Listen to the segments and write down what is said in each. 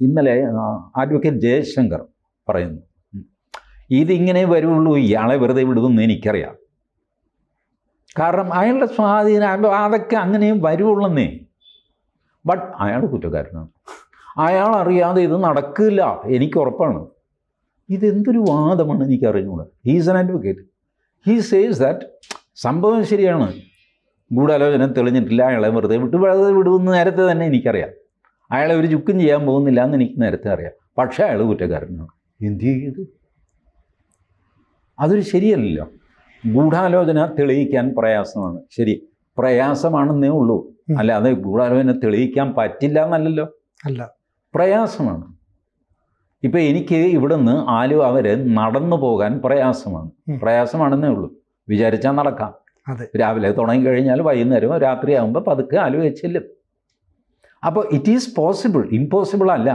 ഇന്നലെ അഡ്വക്കേറ്റ് ജയശങ്കർ പറയുന്നു. ഇതിങ്ങനെ വരുള്ളൂ ഇയാളെ വെറുതെ വിടുമെന്ന് എനിക്കറിയാം. കാരണം അയാളുടെ സ്വാധീനം അതൊക്കെ അങ്ങനെയും വരുവുള്ളെന്നേ ബട്ട് അയാൾ കുറ്റക്കാരനാണ്. അയാൾ അറിയാതെ ഇത് നടക്കില്ല എനിക്ക് ഉറപ്പാണ്. ഇതെന്തൊരു വാദമാണ് എനിക്ക് അറിഞ്ഞുകൂടെ he's an advocate he says that സംഭവം ശരിയാണ്. ഗൂഢാലോചന തെളിഞ്ഞിട്ടില്ല അയാളെ വെറുതെ വിട്ട് വെറുതെ വിടുമെന്ന് നേരത്തെ തന്നെ എനിക്കറിയാം. അയാളെ ഒരു ചുക്കും ചെയ്യാൻ പോകുന്നില്ല എന്ന് എനിക്ക് നേരത്തെ അറിയാം. പക്ഷേ അയാൾ കുറ്റക്കാരനാണ്. എന്ത് ചെയ്ത് അതൊരു ശരിയല്ലല്ലോ. ഗൂഢാലോചന തെളിയിക്കാൻ പ്രയാസമാണ്. ശരി പ്രയാസമാണെന്നേ ഉള്ളൂ. അല്ലാതെ ഗൂഢാലോചന തെളിയിക്കാൻ പറ്റില്ല എന്നല്ലല്ലോ. അല്ല. പ്രയാസമാണ്. ഇപ്പം എനിക്ക് ഇവിടുന്ന് ആലുവ വരെ നടന്നു പോകാൻ പ്രയാസമാണ്. പ്രയാസമാണെന്നേ ഉള്ളൂ. വിചാരിച്ചാൽ നടക്കാം. അതെ. രാവിലെ തുടങ്ങി കഴിഞ്ഞാൽ രാത്രി രാത്രിയാകുമ്പോൾ പതുക്കെ ആലുവ ചെല്ലും അപ്പോൾ ഇറ്റ് ഈസ് പോസിബിൾ ഇമ്പോസിബിൾ അല്ല.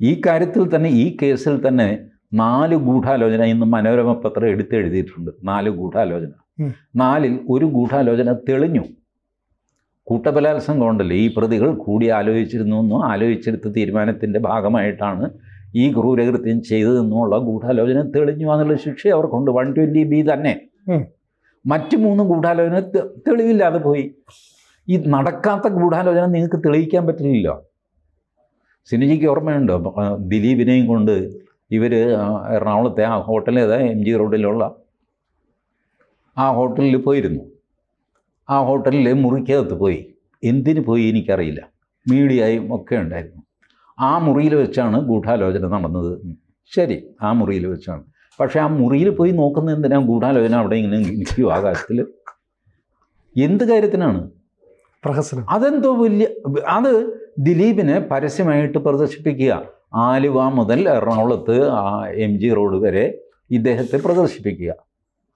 ഈ കാര്യത്തിൽ തന്നെ ഈ കേസിൽ തന്നെ നാല് ഗൂഢാലോചന ഇന്ന് മനോരമ പത്രം എടുത്ത് എഴുതിയിട്ടുണ്ട്. നാല് ഗൂഢാലോചന. നാലിൽ ഒരു ഗൂഢാലോചന തെളിഞ്ഞു. കൂട്ടബലാത്സംഗം ഉണ്ടല്ലോ. ഈ പ്രതികൾ കൂടി ആലോചിച്ചിരുന്നു എന്നും ആലോചിച്ചെടുത്ത തീരുമാനത്തിന്റെ ഭാഗമായിട്ടാണ് ഈ ക്രൂരകൃത്യം ചെയ്തതെന്നുള്ള ഗൂഢാലോചന തെളിഞ്ഞു എന്നുള്ള ശിക്ഷ അവർക്കുണ്ട് വൺ ട്വന്റി ബി തന്നെ. മറ്റു മറ്റ് മൂന്ന് ഗൂഢാലോചന തെളിവില്ലാതെ പോയി. ഈ നടക്കാത്ത ഗൂഢാലോചന നിങ്ങൾക്ക് തെളിയിക്കാൻ പറ്റില്ല സിനിജിക്ക് ഓർമ്മയുണ്ടോ? ദിലീപിനെയും കൊണ്ട് ഇവർ എറണാകുളത്തെ ആ ഹോട്ടൽ ഏതാ എം ജി റോഡിലുള്ള ആ ഹോട്ടലിൽ പോയിരുന്നു. ആ ഹോട്ടലിൽ മുറിക്കകത്ത് പോയി. എന്തിനു പോയി എനിക്കറിയില്ല. മീഡിയയും ഒക്കെ ഉണ്ടായിരുന്നു. ആ മുറിയിൽ വെച്ചാണ് ഗൂഢാലോചന നടന്നത്. ശരി ആ മുറിയിൽ വെച്ചാണ്. പക്ഷേ ആ മുറിയിൽ പോയി നോക്കുന്ന എന്തിനാണ് ഗൂഢാലോചന അവിടെ ഇങ്ങനെ നിൽക്കും ആകാശത്തിൽ എന്ത് കാര്യത്തിനാണ്? പ്രഹസനം. അതെന്തോ വലിയ അത് ദിലീപിനെ പരസ്യമായിട്ട് പ്രദർശിപ്പിക്കുക. ആലുവ മുതൽ എറണാകുളത്ത് ആ എം ജി റോഡ് വരെ ഇദ്ദേഹത്തെ പ്രദർശിപ്പിക്കുക.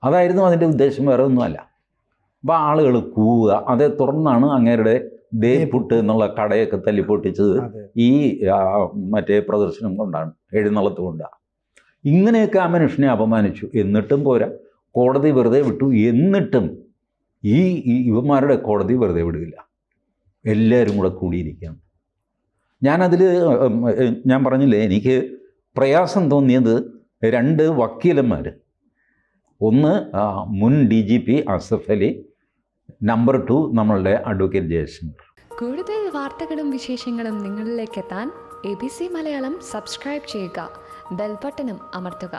അതായിരുന്നു അതിന്റെ ഉദ്ദേശം വേറെ ഒന്നുമല്ല അപ്പോൾ ആളുകൾ കൂവുക. അതേ തുടർന്നാണ് അങ്ങേരുടെ ദേപുട്ട് എന്നുള്ള കടയൊക്കെ തല്ലിപ്പൊട്ടിച്ചത് ഈ മറ്റേ പ്രദർശനം കൊണ്ടാണ് എഴുന്നള്ളത്ത് കൊണ്ടാണ് ഇങ്ങനെയൊക്കെ ആ മനുഷ്യനെ അപമാനിച്ചു. എന്നിട്ടും പോരാ. കോടതി വെറുതെ വിട്ടു. എന്നിട്ടും ഈ ഇവന്മാരുടെ കോടതി വെറുതെ വിടില്ല എല്ലാവരും കൂടെ കൂടിയിരിക്കുകയാണ്. ഞാനതിൽ ഞാൻ പറഞ്ഞില്ലേ എനിക്ക് പ്രയാസം തോന്നിയത് രണ്ട് വക്കീലന്മാർ ഒന്ന് മുൻ D G P Asaf Ali number two നമ്മളുടെ അഡ്വക്കേറ്റ് ജയശങ്കർ. കൂടുതൽ വാർത്തകളും വിശേഷങ്ങളും നിങ്ങളിലേക്ക് എത്താൻ A B C Malayalam subscribe ചെയ്യുക. ബെൽബട്ടനും അമർത്തുക.